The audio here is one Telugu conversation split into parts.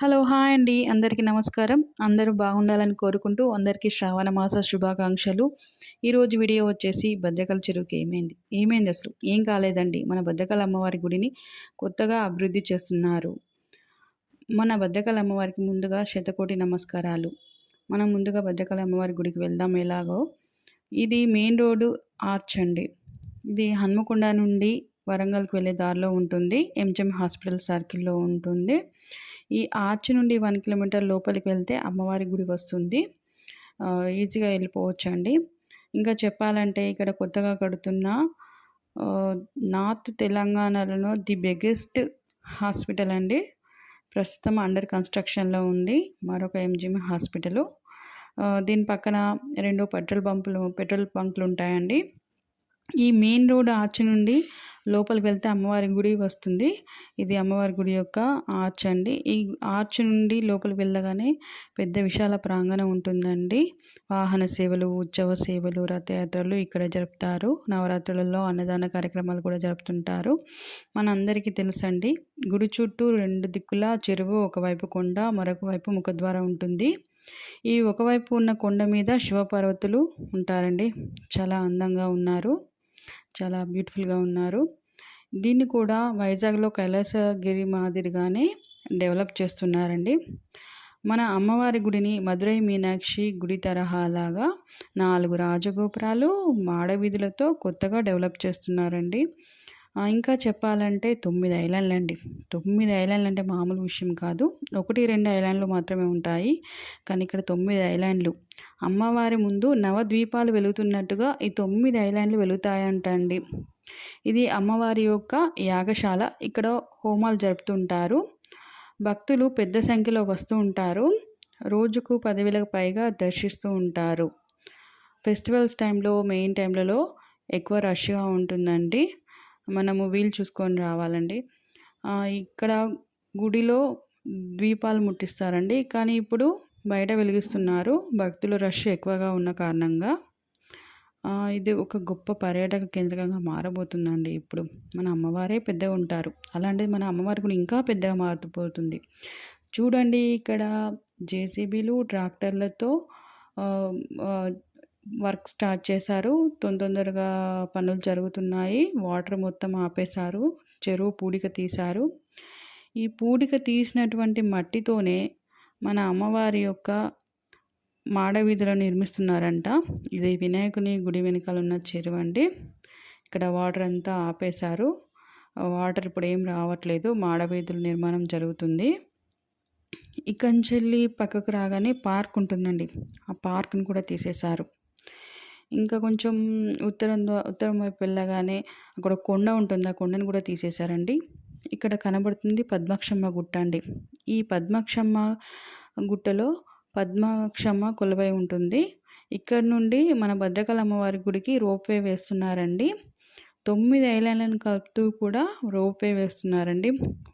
హలో హాయ్ అండి. అందరికీ నమస్కారం. అందరూ బాగుండాలని కోరుకుంటూ అందరికీ శ్రావణ మాస శుభాకాంక్షలు. ఈరోజు వీడియో వచ్చేసి భద్రకాళ చెరువుకి ఏమైంది? ఏమైంది అసలు? ఏం కాలేదండి? మన భద్రకాళ అమ్మవారి గుడిని కొత్తగా అభివృద్ధి చేస్తున్నారు. మన భద్రకాళ అమ్మవారికి ముందుగా శతకోటి నమస్కారాలు. మనం ముందుగా భద్రకాళ అమ్మవారి గుడికి వెళ్దాం. ఎలాగో? ఇది మెయిన్ రోడ్డు ఆర్చ్ అండి. ఇది హన్మకొండ నుండి వరంగల్కి వెళ్ళే దారిలో ఉంటుంది. ఎంజెం హాస్పిటల్ సర్కిల్లో ఉంటుంది. ఈ ఆర్చ్ నుండి వన్ కిలోమీటర్ లోపలికి వెళ్తే అమ్మవారి గుడి వస్తుంది. ఈజీగా వెళ్ళిపోవచ్చు అండి ఇంకా చెప్పాలంటే ఇక్కడ కొత్తగా కడుతున్న నార్త్ తెలంగాణలో ది బిగ్గెస్ట్ హాస్పిటల్ అండి. ప్రస్తుతం అండర్ కన్స్ట్రక్షన్లో ఉంది. మరొక ఎంజిఎం హాస్పిటల్. దీని పక్కన రెండు పెట్రోల్ పంపులు పెట్రోల్ బంకులు ఉంటాయండి. ఈ మెయిన్ రోడ్ ఆర్చ్ నుండి లోపలికి వెళ్తే అమ్మవారి గుడి వస్తుంది. ఇది అమ్మవారి గుడి యొక్క ఆర్చ్ అండి. ఈ ఆర్చ్ నుండి లోపలికి వెళ్ళగానే పెద్ద విశాల ప్రాంగణం ఉంటుందండి. వాహన సేవలు ఉత్సవ సేవలు రథయాత్రలు ఇక్కడ జరుపుతారు. నవరాత్రులలో అన్నదాన కార్యక్రమాలు కూడా జరుపుతుంటారు. మనందరికీ తెలుసండి గుడి చుట్టూ రెండు దిక్కుల చెరువు ఒకవైపు కొండ మరొక వైపు ముఖద్వారం ఉంటుంది. ఈ ఒకవైపు ఉన్న కొండ మీద శివపార్వతులు ఉంటారండి. చాలా అందంగా ఉన్నారు. చాలా బ్యూటిఫుల్గా ఉన్నారు. దీన్ని కూడా వైజాగ్లో కైలాసగిరి మాదిరిగానే డెవలప్ చేస్తున్నారండి. మన అమ్మవారి గుడిని మధురై మీనాక్షి గుడి తరహాలాగా నాలుగు రాజగోపురాలు మాడవీధులతో కొత్తగా డెవలప్ చేస్తున్నారండి. ఇంకా చెప్పాలంటే తొమ్మిది ఐలాండ్లు అండి. తొమ్మిది ఐలాండ్లు అంటే మామూలు విషయం కాదు. ఒకటి రెండు ఐలాండ్లు మాత్రమే ఉంటాయి. కానీ ఇక్కడ తొమ్మిది ఐలాండ్లు. అమ్మవారి ముందు నవద్వీపాలు వెలుగుతున్నట్టుగా ఈ తొమ్మిది ఐలాండ్లు వెలుగుతాయంటండి. ఇది అమ్మవారి యొక్క యాగశాల. ఇక్కడ హోమాలు జరుపుతుంటారు. భక్తులు పెద్ద సంఖ్యలో వస్తూ ఉంటారు. రోజుకు పదివేలకు పైగా దర్శిస్తూ ఉంటారు. ఫెస్టివల్స్ టైంలో మెయిన్ టైంలలో ఎక్కువ రష్గా ఉంటుందండి. మనము వీలు చూసుకొని రావాలండి. ఇక్కడ గుడిలో దీపాలు ముట్టిస్తారండి. కానీ ఇప్పుడు బయట వెలిగిస్తున్నారు. భక్తులు రష్ ఎక్కువగా ఉన్న కారణంగా. ఇది ఒక గొప్ప పర్యాటక కేంద్రంగా మారబోతుందండి ఇప్పుడు. మన అమ్మవారే పెద్దగా ఉంటారు. అలాంటిది మన అమ్మవారి కూడా ఇంకా పెద్దగా మారిపోతుంది. చూడండి ఇక్కడ జేసీబీలు ట్రాక్టర్లతో వర్క్ స్టార్ట్ చేశారు. తొందర తొందరగా పనులు జరుగుతున్నాయి. వాటర్ మొత్తం ఆపేశారు. చెరువు పూడిక తీశారు. ఈ పూడిక తీసినటువంటి మట్టితోనే మన అమ్మవారి యొక్క మాడవీధులను నిర్మిస్తున్నారంట. ఇది వినాయకుని గుడి వెనకాల ఉన్న చెరువు అండి. ఇక్కడ వాటర్ అంతా ఆపేశారు. వాటర్ ఇప్పుడు ఏం రావట్లేదు. మాడవీధుల నిర్మాణం జరుగుతుంది. ఇక్కడి నుంచి వెళ్ళి పక్కకు రాగానే పార్క్ ఉంటుందండి. ఆ పార్క్ని కూడా తీసేశారు. ఇంకా కొంచెం ఉత్తరం ఉత్తరం వైపు వెళ్ళగానే అక్కడ కొండ ఉంటుంది. ఆ కొండను కూడా తీసేశారండి. ఇక్కడ కనబడుతుంది పద్మాక్షమ్మ గుట్ట అండి. ఈ పద్మాక్షమ్మ గుట్టలో పద్మాక్షమ్మ కొలువై ఉంటుంది. ఇక్కడ నుండి మన భద్రకాళ అమ్మవారి గుడికి రోప్వే వేస్తున్నారండి. తొమ్మిది ఐలాండ్లను కలుపుతూ కూడా రోప్వే వేస్తున్నారండి.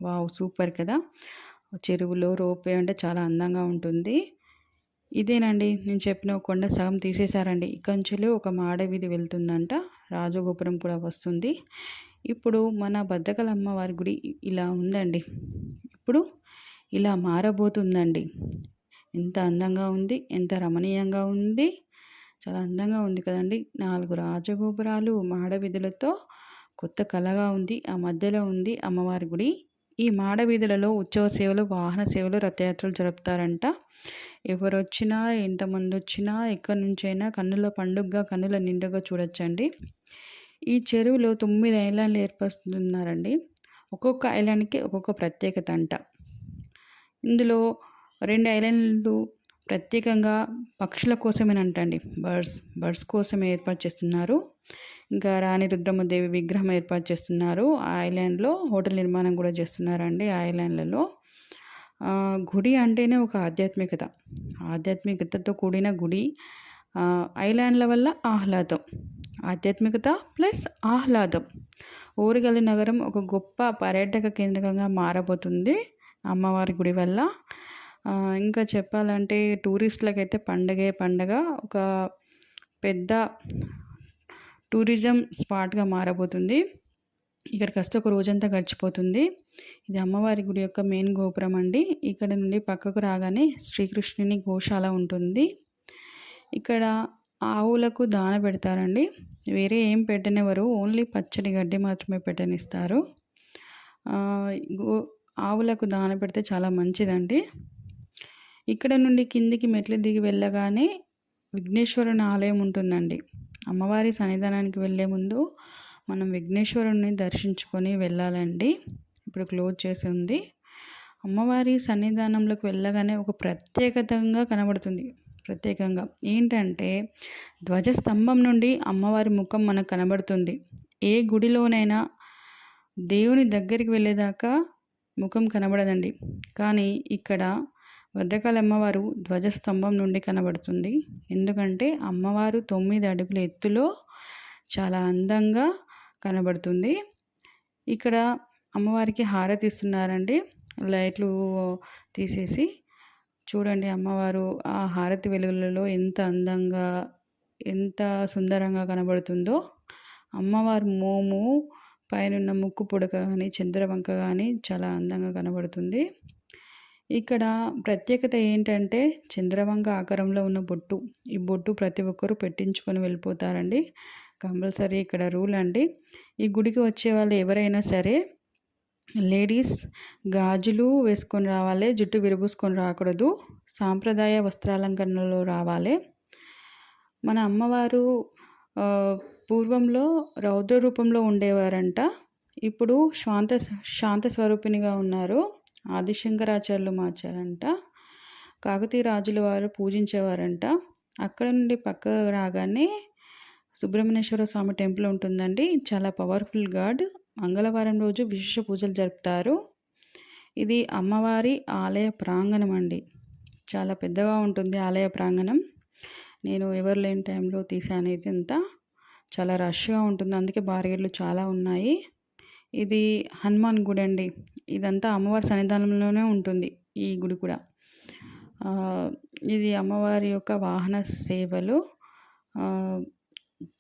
వావ్ సూపర్ కదా! చెరువులో రోప్వే అంటే చాలా అందంగా ఉంటుంది. ఇదేనండి. నేను చెప్పిన కొండ సగం తీసేశారండి. ఇక్కడి ఒక మాడవీధి వెళ్తుందంట. రాజగోపురం కూడా వస్తుంది. ఇప్పుడు మన భద్రకల అమ్మవారి గుడి ఇలా ఉందండి. ఇప్పుడు ఇలా మారబోతుందండి. ఎంత అందంగా ఉంది ఎంత రమణీయంగా ఉంది. చాలా అందంగా ఉంది కదండి. నాలుగు రాజగోపురాలు మాడవీధులతో కొత్త కళగా ఉంది. ఆ మధ్యలో ఉంది అమ్మవారి గుడి. ఈ మాడవీధులలో ఉత్సవ సేవలు వాహన సేవలు రథయాత్రలు జరుపుతారంట. ఎవరు వచ్చినా ఎంతమంది వచ్చినా ఎక్కడి నుంచైనా కన్నుల పండుగగా కన్నుల నిండుగా చూడొచ్చండి. ఈ చెరువులో తొమ్మిది ఐలాండ్లు ఏర్పరుస్తున్నారండి ఒక్కొక్క ఐలాండ్కి ఒక్కొక్క ప్రత్యేకత అంట. ఇందులో రెండు ఐలాండ్లు ప్రత్యేకంగా పక్షుల కోసమేనంటండి. బర్డ్స్ బర్డ్స్ కోసమే ఏర్పాటు చేస్తున్నారు. ఇంకా రాణి రుద్రమ్మదేవి విగ్రహం ఏర్పాటు చేస్తున్నారు. ఆ ఐలాండ్లో హోటల్ నిర్మాణం కూడా చేస్తున్నారండి ఆ ఐలాండ్లలో. గుడి అంటేనే ఒక ఆధ్యాత్మికత. ఆధ్యాత్మికతతో కూడిన గుడి ఐలాండ్ల వల్ల ఆహ్లాదం. ఆధ్యాత్మికత ప్లస్ ఆహ్లాదం. ఓరిగల్లి నగరం ఒక గొప్ప పర్యాటక కేంద్రంగా మారబోతుంది అమ్మవారి గుడి వల్ల. ఇంకా చెప్పాలంటే టూరిస్టులకైతే పండగే పండగ ఒక పెద్ద టూరిజం స్పాట్గా మారబోతుంది. ఇక్కడికి వస్తే ఒక రోజంతా గడిచిపోతుంది. ఇది అమ్మవారి గుడి యొక్క మెయిన్ గోపురం అండి. ఇక్కడ నుండి పక్కకు రాగానే శ్రీకృష్ణుని గోశాల ఉంటుంది. ఇక్కడ ఆవులకు దాన పెడతారండి. వేరే ఏం పెట్టనివ్వరు. ఓన్లీ పచ్చడి గడ్డి మాత్రమే పెట్టనిస్తారు. గో ఆవులకు దాన పెడితే చాలా మంచిదండి. ఇక్కడ నుండి కిందికి మెట్లు దిగి వెళ్ళగానే విఘ్నేశ్వరుని ఆలయం ఉంటుందండి. అమ్మవారి సన్నిధానానికి వెళ్ళే ముందు మనం విఘ్నేశ్వరుని దర్శించుకొని వెళ్ళాలండి. ఇప్పుడు క్లోజ్ చేసి ఉంది. అమ్మవారి సన్నిధానంలోకి వెళ్ళగానే ఒక ప్రత్యేకతంగా కనబడుతుంది. ప్రత్యేకంగా ఏంటంటే ధ్వజస్తంభం నుండి అమ్మవారి ముఖం మనకు కనబడుతుంది. ఏ గుడిలోనైనా దేవుని దగ్గరికి వెళ్ళేదాకా ముఖం కనబడదండి. కానీ ఇక్కడ భద్రకాళి అమ్మవారు ధ్వజస్తంభం నుండి కనబడుతుంది. ఎందుకంటే అమ్మవారు తొమ్మిది అడుగుల ఎత్తులో చాలా అందంగా కనబడుతుంది. ఇక్కడ అమ్మవారికి హారతి ఇస్తున్నారండి. లైట్లు తీసేసి చూడండి అమ్మవారు ఆ హారతి వెలుగులలో ఎంత అందంగా ఎంత సుందరంగా కనబడుతుందో. అమ్మవారు మోము పైనున్న ముక్కు పుడక కానీ చంద్రవంక కానీ చాలా అందంగా కనబడుతుంది. ఇక్కడ ప్రత్యేకత ఏంటంటే చంద్రవంక ఆకారంలో ఉన్న బొట్టు. ఈ బొట్టు ప్రతి ఒక్కరూ పెట్టించుకొని వెళ్ళిపోతారండి. కంపల్సరీ ఇక్కడ రూల్ అండి. ఈ గుడికి వచ్చే వాళ్ళు ఎవరైనా సరే లేడీస్ గాజులు వేసుకొని రావాలి జుట్టు విరబూసుకొని రాకూడదు సాంప్రదాయ వస్త్రాలంకరణలో రావాలి. మన అమ్మవారు పూర్వంలో రౌద్ర రూపంలో ఉండేవారంట ఇప్పుడు శాంత శాంత స్వరూపిణిగా ఉన్నారు ఆదిశంకరాచార్యులు మార్చారంట కాకతీయ రాజుల వారు పూజించేవారంట. అక్కడ నుండి పక్క రాగానే సుబ్రహ్మణ్యేశ్వర స్వామి టెంపుల్ ఉంటుందండి చాలా పవర్ఫుల్ గాడ్. మంగళవారం రోజు విశేష పూజలు జరుపుతారు. ఇది అమ్మవారి ఆలయ ప్రాంగణం అండి. చాలా పెద్దగా ఉంటుంది ఆలయ ప్రాంగణం. నేను ఎవరు లేని టైంలో తీసాను ఇది అంతా. చాలా రష్గా ఉంటుంది. అందుకే బారిగేట్లు చాలా ఉన్నాయి. ఇది హనుమాన్ గుడి అండి. ఇదంతా అమ్మవారి సన్నిధానంలోనే ఉంటుంది ఈ గుడి కూడా. ఇది అమ్మవారి యొక్క వాహన సేవలు.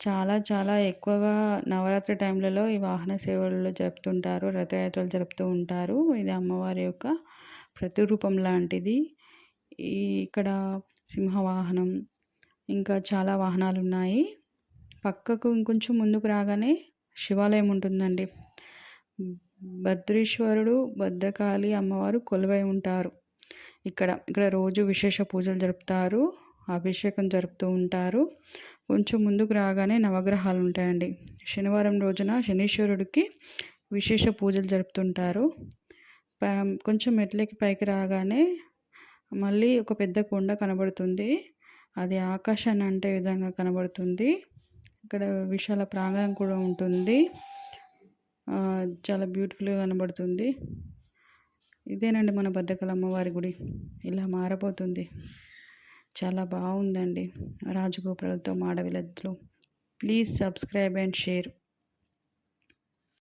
చాలా చాలా ఎక్కువగా నవరాత్రి టైంలలో ఈ వాహన సేవలు జరుపుతుంటారు రథయాత్రలు జరుపుతూ ఉంటారు. ఇది అమ్మవారి యొక్క ప్రతిరూపం లాంటిది. ఈ ఇక్కడ సింహవాహనం ఇంకా చాలా వాహనాలు ఉన్నాయి పక్కకు ఇంకొంచెం ముందుకు రాగానే శివాలయం ఉంటుందండి. భద్రీశ్వరుడు భద్రకాళి అమ్మవారు కొలువై ఉంటారు. ఇక్కడ ఇక్కడ రోజు విశేష పూజలు జరుపుతారు అభిషేకం జరుపుతూ ఉంటారు. కొంచెం ముందుకు రాగానే నవగ్రహాలు ఉంటాయండి. శనివారం రోజున శనీశ్వరుడికి విశేష పూజలు జరుపుతుంటారు. కొంచెం మెట్లకి పైకి రాగానే మళ్ళీ ఒక పెద్ద కొండ కనబడుతుంది. అది ఆకాశాన్ని అంటే విధంగా కనబడుతుంది. ఇక్కడ విశాల ప్రాంగణం కూడా ఉంటుంది. చాలా బ్యూటిఫుల్గా కనబడుతుంది. ఇదేనండి మన భద్రకాళ అమ్మవారి గుడి. ఇలా మారబోతుంది. చాలా బాగుందండి. రాజగోపురాలతో మాడవిలద్దులు ప్లీజ్ సబ్స్క్రైబ్ అండ్ షేర్.